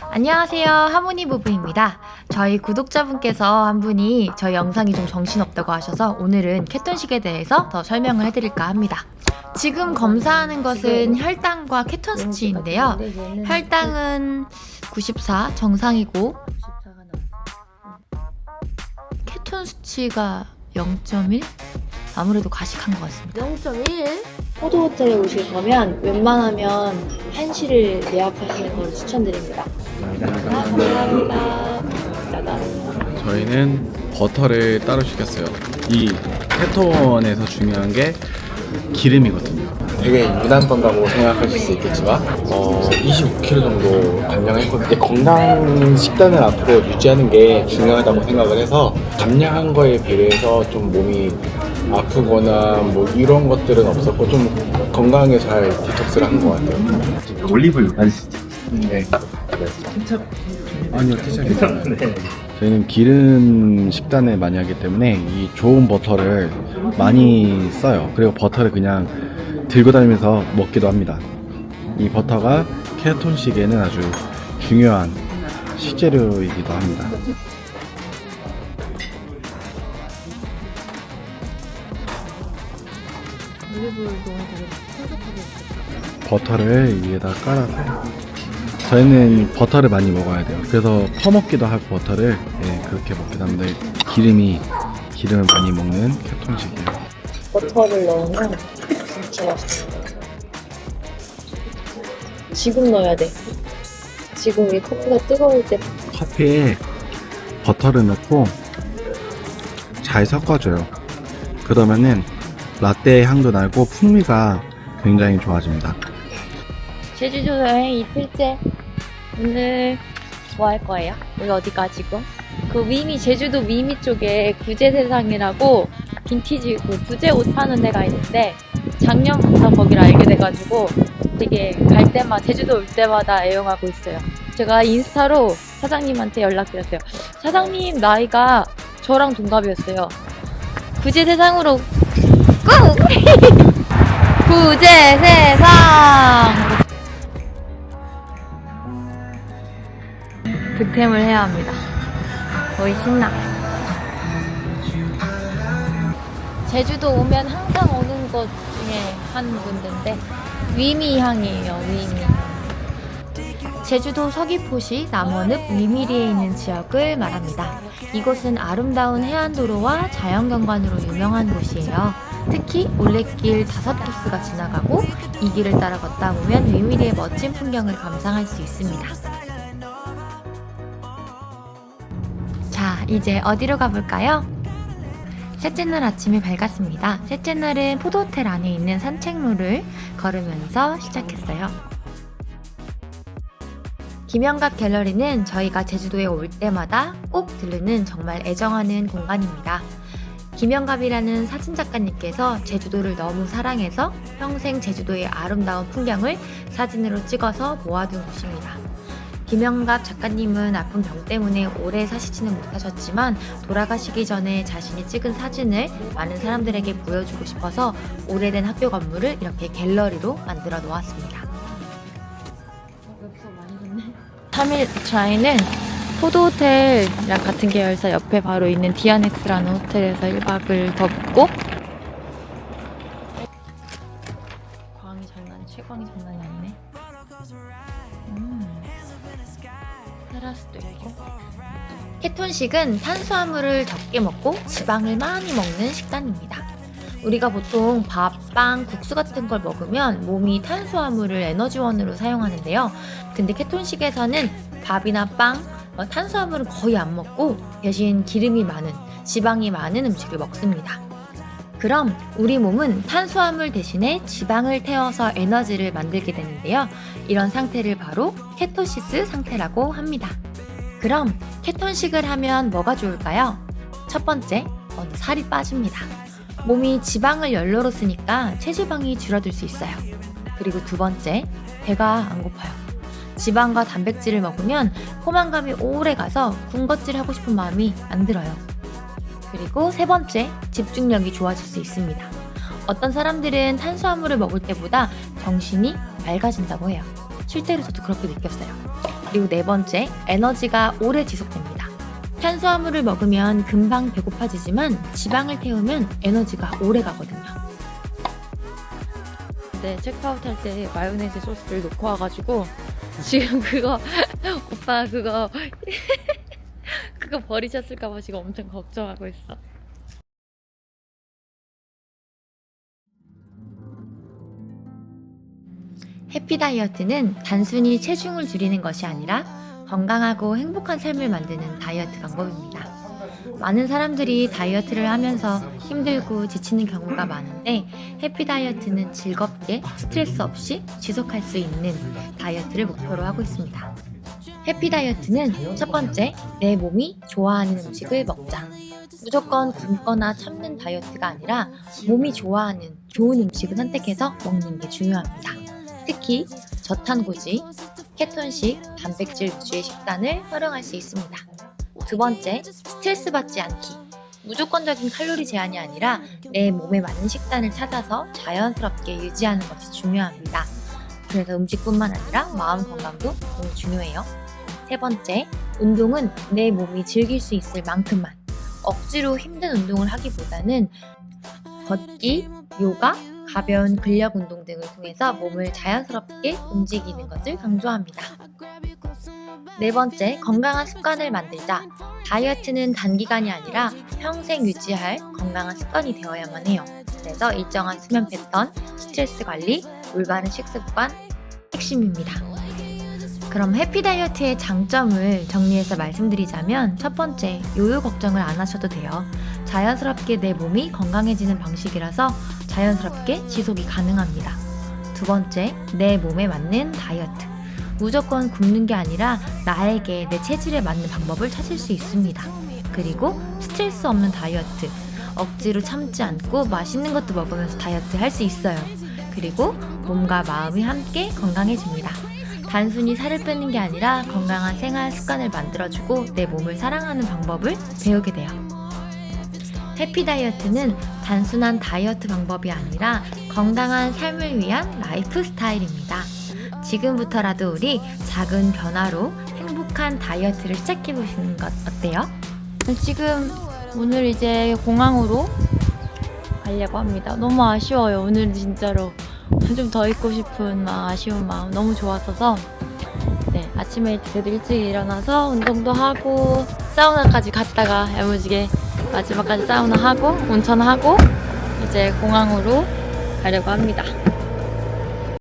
안녕하세요. 하모니 부부입니다. 저희 구독자분께서 한 분이 저희 영상이 좀 정신없다고 하셔서 오늘은 케톤식에 대해서 더 설명을 해드릴까 합니다. 지금 검사하는 것은 혈당과 케톤 수치인데요. 혈당은 94 정상이고 케톤 수치가 0.1? 아무래도 가식한 것 같습니다. 0.1? 포도 호텔에 오실 거면 웬만하면 한시를 예약하시는 걸 추천드립니다. 아, 감사합니다. 짜잔. 저희는 버터를 따로 시켰어요. 이 케톤에서 중요한 게 기름이거든요. 되게 무난 떤다고 생각하실 수 있겠지만 어, 25kg 정도 감량했거든요. 건강 식단을 앞으로 유지하는 게 중요하다고 생각을 해서 감량한 거에 비해서 좀 몸이 아프거나 뭐 이런 것들은 없었고 좀 건강하게 잘 디톡스를 한 것 같아요. 올리브유 맞으시죠? 네. 아니요, 케찹. 저희는 기름 식단을 많이 하기 때문에 이 좋은 버터를 많이 써요. 그리고 버터를 그냥 들고 다니면서 먹기도 합니다. 이 버터가 케톤식에는 아주 중요한 식재료이기도 합니다. 버터를 위에다 깔아서 저희는 버터를 많이 먹어야 돼요. 그래서 퍼먹기도 하고 버터를 예, 그렇게 먹기도 합니다. 기름이 기름을 많이 먹는 케톤식이에요. 버터를 넣으면 진짜 맛있어. 지금 넣어야 돼. 지금 이 커피가 뜨거울 때 커피에 버터를 넣고 잘 섞어줘요. 그러면은 라떼 향도 나고 풍미가 굉장히 좋아집니다. 제주도 여행 이틀째. 오늘 뭐 할 거예요? 우리 어디 가지고? 그 위미, 제주도 위미 쪽에 구제세상이라고 빈티지 그 부제 옷 파는 데가 있는데 작년부터 거기를 알게 돼가지고 되게 갈 때마다, 제주도 올 때마다 애용하고 있어요. 제가 인스타로 사장님한테 연락드렸어요. 사장님 나이가 저랑 동갑이었어요. 구제세상으로 꾹! 구제 세상! 득템을 해야 합니다. 거의 신나. 제주도 오면 항상 오는 곳 중에 한 군데인데 위미 향이에요. 위미. 제주도 서귀포시 남원읍 위미리에 있는 지역을 말합니다. 이곳은 아름다운 해안도로와 자연경관으로 유명한 곳이에요. 특히 올레길 다섯 코스가 지나가고 이 길을 따라 걷다 보면 위미리의 멋진 풍경을 감상할 수 있습니다. 자, 이제 어디로 가볼까요? 셋째 날 아침이 밝았습니다. 셋째 날은 포도호텔 안에 있는 산책로를 걸으면서 시작했어요. 김영갑 갤러리는 저희가 제주도에 올 때마다 꼭 들르는 정말 애정하는 공간입니다. 김영갑이라는 사진작가님께서 제주도를 너무 사랑해서 평생 제주도의 아름다운 풍경을 사진으로 찍어서 모아둔 곳입니다. 김영갑 작가님은 아픈 병 때문에 오래 사시지는 못하셨지만 돌아가시기 전에 자신이 찍은 사진을 많은 사람들에게 보여주고 싶어서 오래된 학교 건물을 이렇게 갤러리로 만들어 놓았습니다. 3일 저희는 포도호텔이랑 같은 계열사 옆에 바로 있는 디아넥스라는 호텔에서 1박을 더 묵고 광이 장난, 채광이 장난이 아니네. 음. 테라스도 있고. 케톤식은 탄수화물을 적게 먹고 지방을 많이 먹는 식단입니다. 우리가 보통 밥, 빵, 국수 같은 걸 먹으면 몸이 탄수화물을 에너지원으로 사용하는데요. 근데 케톤식에서는 밥이나 빵, 어, 탄수화물은 거의 안 먹고 대신 기름이 많은, 지방이 많은 음식을 먹습니다. 그럼 우리 몸은 탄수화물 대신에 지방을 태워서 에너지를 만들게 되는데요. 이런 상태를 바로 케토시스 상태라고 합니다. 그럼 케톤식을 하면 뭐가 좋을까요? 첫 번째, 먼저 살이 빠집니다. 몸이 지방을 연료로 쓰니까 체지방이 줄어들 수 있어요. 그리고 두 번째, 배가 안 고파요. 지방과 단백질을 먹으면 포만감이 오래 가서 군것질 하고 싶은 마음이 안 들어요. 그리고 세 번째, 집중력이 좋아질 수 있습니다. 어떤 사람들은 탄수화물을 먹을 때보다 정신이 맑아진다고 해요. 실제로 저도 그렇게 느꼈어요. 그리고 네 번째, 에너지가 오래 지속됩니다. 탄수화물을 먹으면 금방 배고파지지만 지방을 태우면 에너지가 오래 가거든요. 네, 체크아웃 할 때 마요네즈 소스를 놓고 와가지고 지금 그거 오빠 그거 그거 버리셨을까봐 지금 엄청 걱정하고 있어. 해피 다이어트는 단순히 체중을 줄이는 것이 아니라 건강하고 행복한 삶을 만드는 다이어트 방법입니다. 많은 사람들이 다이어트를 하면서 힘들고 지치는 경우가 많은데 해피 다이어트는 즐겁게 스트레스 없이 지속할 수 있는 다이어트를 목표로 하고 있습니다. 해피 다이어트는 첫 번째, 내 몸이 좋아하는 음식을 먹자. 무조건 굶거나 참는 다이어트가 아니라 몸이 좋아하는 좋은 음식을 선택해서 먹는 게 중요합니다. 특히 저탄고지, 케톤식, 단백질 위주의 식단을 활용할 수 있습니다. 두 번째, 스트레스 받지 않기. 무조건적인 칼로리 제한이 아니라 내 몸에 맞는 식단을 찾아서 자연스럽게 유지하는 것이 중요합니다. 그래서 음식뿐만 아니라 마음 건강도 너무 중요해요. 세 번째, 운동은 내 몸이 즐길 수 있을 만큼만 억지로 힘든 운동을 하기보다는 걷기, 요가, 가벼운 근력 운동 등을 통해서 몸을 자연스럽게 움직이는 것을 강조합니다. 네 번째, 건강한 습관을 만들자. 다이어트는 단기간이 아니라 평생 유지할 건강한 습관이 되어야만 해요. 그래서 일정한 수면 패턴, 스트레스 관리, 올바른 식습관 핵심입니다. 그럼 해피 다이어트의 장점을 정리해서 말씀드리자면 첫 번째, 요요 걱정을 안 하셔도 돼요. 자연스럽게 내 몸이 건강해지는 방식이라서 자연스럽게 지속이 가능합니다. 두 번째, 내 몸에 맞는 다이어트. 무조건 굶는 게 아니라 나에게 내 체질에 맞는 방법을 찾을 수 있습니다. 그리고 스트레스 없는 다이어트. 억지로 참지 않고 맛있는 것도 먹으면서 다이어트 할 수 있어요. 그리고 몸과 마음이 함께 건강해집니다. 단순히 살을 빼는 게 아니라 건강한 생활 습관을 만들어주고 내 몸을 사랑하는 방법을 배우게 돼요. 해피 다이어트는 단순한 다이어트 방법이 아니라 건강한 삶을 위한 라이프 스타일입니다. 지금부터라도 우리 작은 변화로 행복한 다이어트를 시작해 보시는 것 어때요? 지금 오늘 이제 공항으로 가려고 합니다. 너무 아쉬워요. 오늘 진짜로 좀 더 있고 싶은 막 아쉬운 마음 너무 좋았어서 네 아침에 그래도 일찍 일어나서 운동도 하고 사우나까지 갔다가 야무지게 마지막까지 사우나 하고 온천 하고 이제 공항으로 가려고 합니다.